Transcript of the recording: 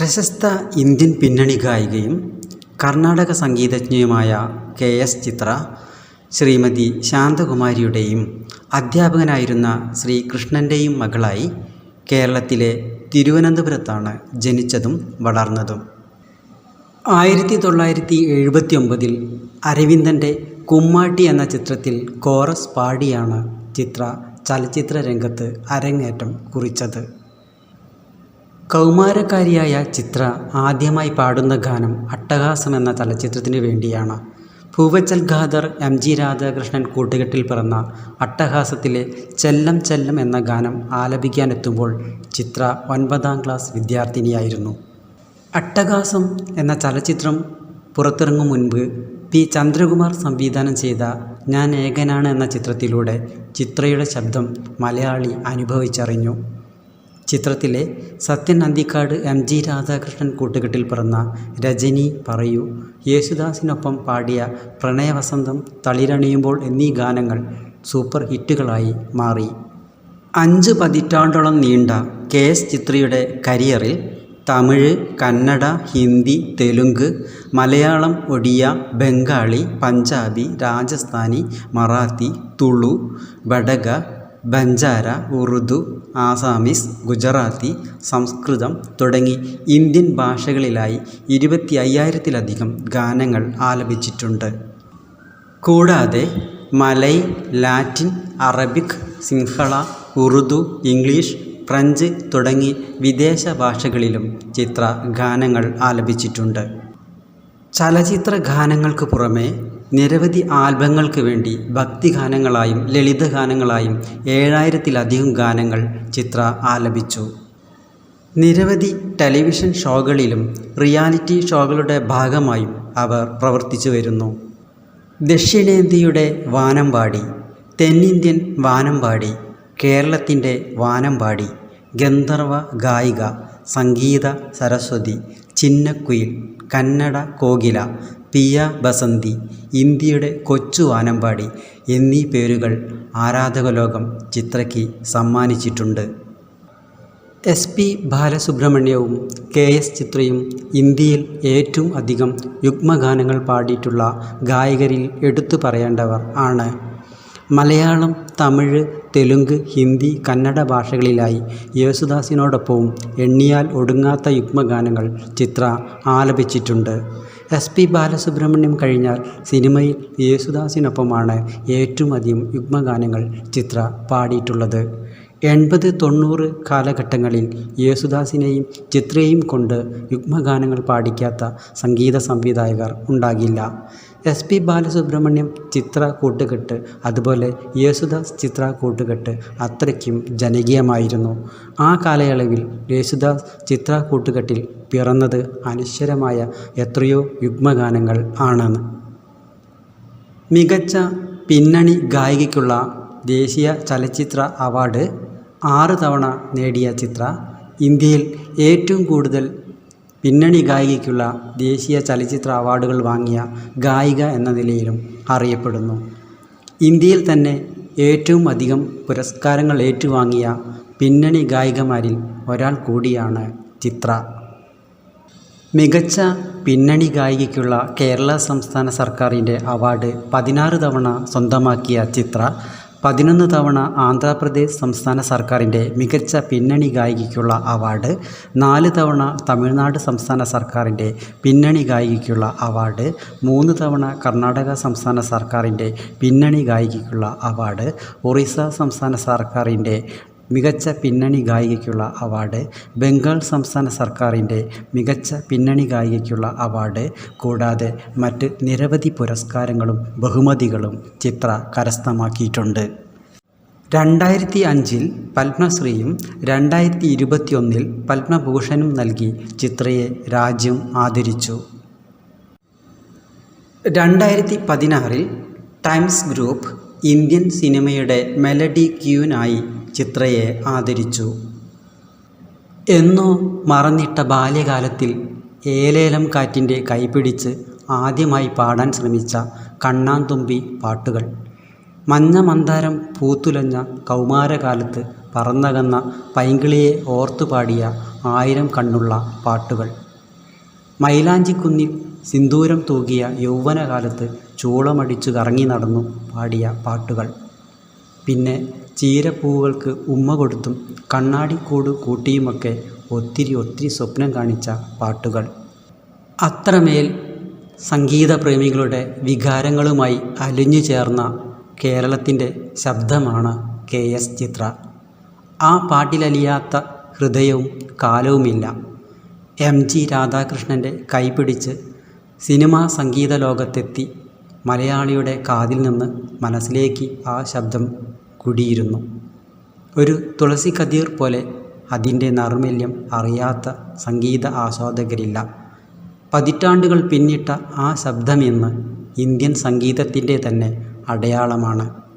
പ്രശസ്ത ഇന്ത്യൻ പിന്നണി ഗായികയും കർണാടക സംഗീതജ്ഞയുമായ കെ എസ് ചിത്ര ശ്രീമതി ശാന്തകുമാരിയുടെയും അധ്യാപകനായിരുന്ന ശ്രീ കൃഷ്ണന്റെയും മകളായി കേരളത്തിലെ തിരുവനന്തപുരത്താണ് ജനിച്ചതും വളർന്നതും. ആയിരത്തി തൊള്ളായിരത്തി എഴുപത്തി ഒമ്പതിൽ അരവിന്ദന്റെ കുമ്മാട്ടി എന്ന ചിത്രത്തിൽ കോറസ് പാടിയാണ് ചിത്ര ചലച്ചിത്ര രംഗത്ത് അരങ്ങേറ്റം കുറിച്ചത്. കൗമാരക്കാരിയായ ചിത്ര ആദ്യമായി പാടുന്ന ഗാനം അട്ടഹാസം എന്ന ചലച്ചിത്രത്തിന് വേണ്ടിയാണ്. പൂവച്ചൽ ഖാദർ എം ജി രാധാകൃഷ്ണൻ കൂട്ടുകെട്ടിൽ പിറന്ന അട്ടഹാസത്തിലെ ചെല്ലം ചെല്ലം എന്ന ഗാനം ആലപിക്കാനെത്തുമ്പോൾ ചിത്ര ഒൻപതാം ക്ലാസ് വിദ്യാർത്ഥിനിയായിരുന്നു. അട്ടഹാസം എന്ന ചലച്ചിത്രം പുറത്തിറങ്ങും മുൻപ് പി ചന്ദ്രകുമാർ സംവിധാനം ചെയ്ത ഞാൻ ഏകനാണ് എന്ന ചിത്രത്തിലൂടെ ചിത്രയുടെ ശബ്ദം മലയാളി അനുഭവിച്ചറിഞ്ഞു. ചിത്രത്തിലെ സത്യൻ അന്തിക്കാട് എം ജി രാധാകൃഷ്ണൻ കൂട്ടുകെട്ടിൽ പിറന്ന രജനി പറയൂ. യേശുദാസിനൊപ്പം പാടിയ പ്രണയവസന്തം തളിരണിയുമ്പോൾ എന്നീ ഗാനങ്ങൾ സൂപ്പർ ഹിറ്റുകളായി മാറി. അഞ്ച് പതിറ്റാണ്ടോളം നീണ്ട കെ എസ് ചിത്രയുടെ കരിയറിൽ തമിഴ് കന്നഡ ഹിന്ദി തെലുങ്ക് മലയാളം ഒഡിയ ബംഗാളി പഞ്ചാബി രാജസ്ഥാനി മറാത്തി തുളു ബഡഗ ബഞ്ചാര ഉറുദു ആസാമീസ് ഗുജറാത്തി സംസ്കൃതം തുടങ്ങി ഇന്ത്യൻ ഭാഷകളിലായി ഇരുപത്തി അയ്യായിരത്തിലധികം ഗാനങ്ങൾ ആലപിച്ചിട്ടുണ്ട്. കൂടാതെ Malay Latin Arabic Sinhala Urdu English French തുടങ്ങി വിദേശ ഭാഷകളിലും ചിത്ര ഗാനങ്ങൾ ആലപിച്ചിട്ടുണ്ട്. ചലച്ചിത്ര ഗാനങ്ങൾക്ക് പുറമെ നിരവധി ആൽബങ്ങൾക്ക് വേണ്ടി ഭക്തിഗാനങ്ങളായും ലളിതഗാനങ്ങളായും ഏഴായിരത്തിലധികം ഗാനങ്ങൾ ചിത്ര ആലപിച്ചു. നിരവധി ടെലിവിഷൻ ഷോകളിലും റിയാലിറ്റി ഷോകളുടെ ഭാഗമായും അവർ പ്രവർത്തിച്ചു വരുന്നു. ദക്ഷിണേന്ത്യയുടെ വാനമ്പാടി തെന്നിന്ത്യൻ വാനമ്പാടി കേരളത്തിന്റെ വാനമ്പാടി ഗന്ധർവ ഗായിക സംഗീത സരസ്വതി ചിന്നക്കുയിൽ കന്നഡ കോകില പിയ ബസന്തി ഇന്ത്യയുടെ കൊച്ചു വാനമ്പാടി എന്നീ പേരുകൾ ആരാധകലോകം ചിത്രയ്ക്ക് സമ്മാനിച്ചിട്ടുണ്ട്. എസ് പി ബാലസുബ്രഹ്മണ്യവും കെ എസ് ചിത്രയും ഇന്ത്യയിൽ ഏറ്റവും അധികം യുഗ്മഗാനങ്ങൾ പാടിയിട്ടുള്ള ഗായകരിൽ എടുത്തു പറയേണ്ടവർ ആണ്. മലയാളം തമിഴ് തെലുങ്ക് ഹിന്ദി കന്നഡ ഭാഷകളിലായി യേശുദാസിനോടൊപ്പവും എണ്ണിയാൽ ഒടുങ്ങാത്ത യുഗ്മഗാനങ്ങൾ ചിത്ര ആലപിച്ചിട്ടുണ്ട്. എസ് പി ബാലസുബ്രഹ്മണ്യം കഴിഞ്ഞാൽ സിനിമയിൽ യേശുദാസിനൊപ്പമാണ് ഏറ്റവും അധികം യുഗ്മഗാനങ്ങൾ ചിത്ര പാടിയിട്ടുള്ളത്. എൺപത് തൊണ്ണൂറ് കാലഘട്ടങ്ങളിൽ യേശുദാസിനെയും ചിത്രയെയും കൊണ്ട് യുഗ്മഗാനങ്ങൾ പാടിക്കാത്ത സംഗീത സംവിധായകർ ഉണ്ടാകില്ല. എസ് പി ബാലസുബ്രഹ്മണ്യം ചിത്ര കൂട്ടുകെട്ട് അതുപോലെ യേശുദാസ് ചിത്ര കൂട്ടുകെട്ട് അത്രയ്ക്കും ജനകീയമായിരുന്നു. ആ കാലയളവിൽ യേശുദാസ് ചിത്ര കൂട്ടുകെട്ടിൽ പിറന്നത് അനശ്വരമായ എത്രയോ യുഗ്മഗാനങ്ങൾ ആണെന്ന് മികച്ച പിന്നണി ഗായികയ്ക്കുള്ള ദേശീയ ചലച്ചിത്ര അവാർഡ് ആറ് തവണ നേടിയ ചിത്ര ഇന്ത്യയിൽ ഏറ്റവും കൂടുതൽ പിന്നണി ഗായികയ്ക്കുള്ള ദേശീയ ചലച്ചിത്ര അവാർഡുകൾ വാങ്ങിയ ഗായിക എന്ന നിലയിലും അറിയപ്പെടുന്നു. ഇന്ത്യയിൽ തന്നെ ഏറ്റവും അധികം പുരസ്കാരങ്ങൾ ഏറ്റുവാങ്ങിയ പിന്നണി ഗായികമാരിൽ ഒരാൾ കൂടിയാണ് ചിത്ര. മികച്ച പിന്നണി ഗായികയ്ക്കുള്ള കേരള സംസ്ഥാന സർക്കാരിന്റെ അവാർഡ് പതിനാറ് തവണ സ്വന്തമാക്കിയ ചിത്ര പതിനൊന്ന് തവണ ആന്ധ്രാപ്രദേശ് സംസ്ഥാന സർക്കാരിന്റെ മികച്ച പിന്നണി ഗായികയ്ക്കുള്ള അവാർഡ് നാല് തവണ തമിഴ്നാട് സംസ്ഥാന സർക്കാരിന്റെ പിന്നണി ഗായികയ്ക്കുള്ള അവാർഡ് മൂന്ന് തവണ കർണാടക സംസ്ഥാന സർക്കാരിന്റെ പിന്നണി ഗായികയ്ക്കുള്ള അവാർഡ് ഒറീസ സംസ്ഥാന സർക്കാരിന്റെ മികച്ച പിന്നണി ഗായികയ്ക്കുള്ള അവാർഡ് ബംഗാൾ സംസ്ഥാന സർക്കാരിന്റെ മികച്ച പിന്നണി ഗായികയ്ക്കുള്ള അവാർഡ് കൂടാതെ മറ്റ് നിരവധി പുരസ്കാരങ്ങളും ബഹുമതികളും ചിത്ര കരസ്ഥമാക്കിയിട്ടുണ്ട്. രണ്ടായിരത്തി അഞ്ചിൽ പത്മശ്രീയും രണ്ടായിരത്തി ഇരുപത്തിയൊന്നിൽ പത്മഭൂഷണും നൽകി ചിത്രയെ രാജ്യം ആദരിച്ചു. രണ്ടായിരത്തി പതിനാറിൽ ടൈംസ് ഗ്രൂപ്പ് ഇന്ത്യൻ സിനിമയുടെ മെലഡി ക്യൂനായി ചിത്രയെ ആദരിച്ചു. എന്നോ മറന്നിട്ട ബാല്യകാലത്തിൽ ഏലേലം കാറ്റിന്റെ കൈപിടിച്ച് ആദ്യമായി പാടാൻ ശ്രമിച്ച കണ്ണാന്തുമ്പി പാട്ടുകൾ. മഞ്ഞ മന്ദാരം പൂത്തുലഞ്ഞ കൗമാരകാലത്ത് പറന്നകന്ന പൈങ്കിളിയെ ഓർത്തു പാടിയ ആയിരം കണ്ണുള്ള പാട്ടുകൾ. മൈലാഞ്ചിക്കുന്നിൽ സിന്ദൂരം തൂകിയ യൗവനകാലത്ത് ചൂളമടിച്ചു കറങ്ങി നടന്നു പാടിയ പാട്ടുകൾ. പിന്നെ ചീരപ്പൂവുകൾക്ക് ഉമ്മ കൊടുത്തും കണ്ണാടിക്കൂട് കൂട്ടിയുമൊക്കെ ഒത്തിരി ഒത്തിരി സ്വപ്നം കാണിച്ച പാട്ടുകൾ. അത്രമേൽ സംഗീതപ്രേമികളുടെ വികാരങ്ങളുമായി അലിഞ്ഞു ചേർന്ന കേരളത്തിന്റെ ശബ്ദമാണ് കെ എസ് ചിത്ര. ആ പാട്ടിലലിയാത്ത ഹൃദയവും കാലവുമില്ല. എം ജി രാധാകൃഷ്ണന്റെ കൈപിടിച്ച് സിനിമാ സംഗീത ലോകത്തെത്തി മലയാളിയുടെ കാതിൽ നിന്ന് മനസ്സിലേക്ക് ആ ശബ്ദം കുടിയിരുന്നു. ഒരു തുളസി കതിർ പോലെ അതിന്റെ നർമ്മല്യം അറിയാത്ത സംഗീത ആസ്വാദകരില്ല. പതിറ്റാണ്ടുകൾ പിന്നിട്ട ആ ശബ്ദമെന്ന് ഇന്ത്യൻ സംഗീതത്തിന്റെ തന്നെ അടയാളമാണ്.